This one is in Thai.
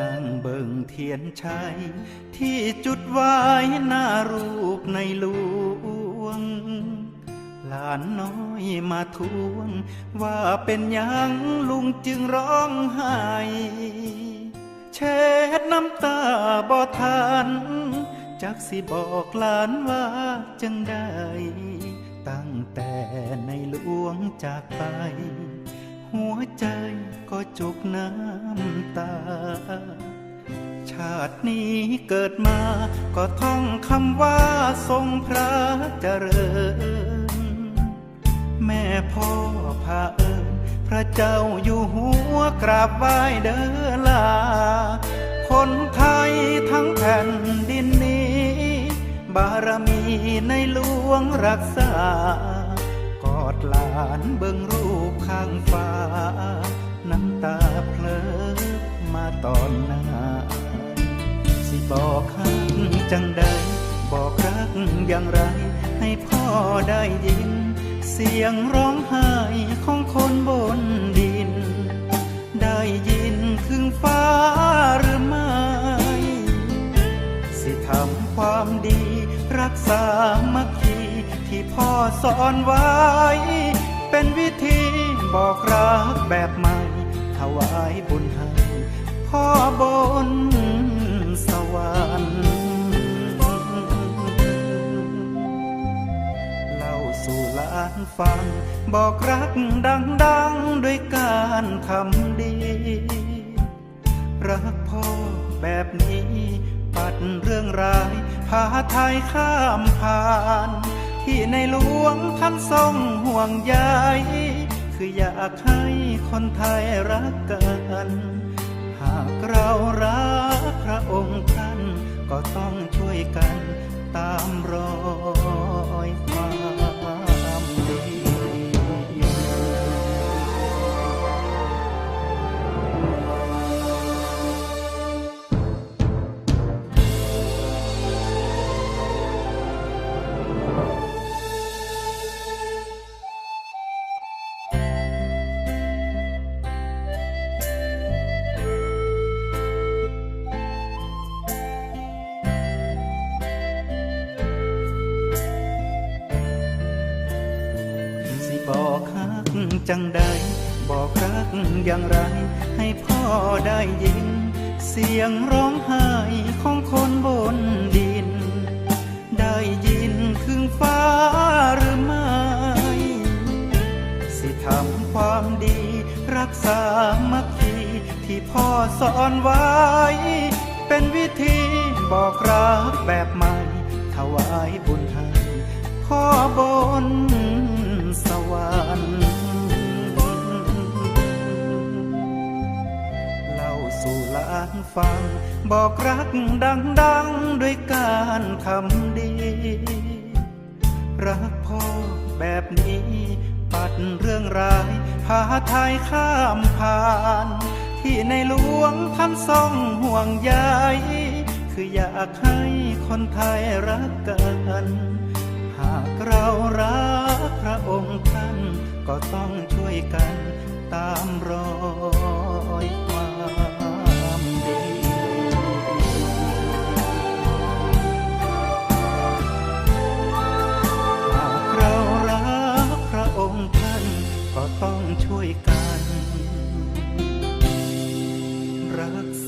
นั่งเบิ่งเทียนชัย ที่จุดไว้หน้ารูปในหลวง หลานน้อยมาทวง ว่าเป็นยังลุงจึงร้องไห้เช็ดน้ำตาบ่ทันจักสิบอกหลานว่าจังได้ ตั้งแต่ในหลวงจากไป จุกน้ำตา ชาตินี้เกิดมา ก็ท่องคำว่าทรงพระเจริญ แม่พ่อพาเอิญพระเจ้าอยู่หัวกราบไหว้เด้อลา คนไทยทั้งแผ่นดินนี้ บารมีในหลวงรักษา กอดหลานเบิ่งรูปข้างฟ้า น้ำตาเพลอมาตอนหน้า สิบอกหักจังใด บอกรักอย่างไร ให้พ่อได้ยิน เสียงร้องไห้ของคนบนดิน ได้ยินถึงฟ้าหรือไม่ สิทำความดี รักษามัคคีที่พ่อสอนไว้ เป็นวิธี บอกรักแบบใหม่ถวายบุญให้พ่อบนสวรรค์เล่าสู่หลานฟัง บอกรักดังๆด้วยการทำดี รักพ่อแบบนี้ ปัดเรื่องร้าย พาไทยข้ามผ่าน ที่ในหลวงท่านทรงห่วงใย คืออยากให้คนไทยรักกัน หากเรารักพระองค์ท่านก็ต้องช่วยกันตามรอ จังใดบอกรักอย่างไร ให้พ่อได้ยิน เสียงร้องไห้ของคนบนดิน ได้ยินถึงฟ้าหรือไม่ สิทำความดี รักษามัคคีที่พ่อสอนไว้ เป็นวิธีบอกรักแบบใหม่ถวายบุญให้พ่อบน ลานฟัง บอกรักดังๆด้วยการทำดี รักพ่อแบบนี้ ปัดเรื่องร้าย พาไทยข้ามผ่าน ที่ในหลวงท่านทรงห่วงใยคืออยากให้คนไทยรักกันหากเรารักพระองค์ท่านก็ต้องช่วยกันตามรอย จาก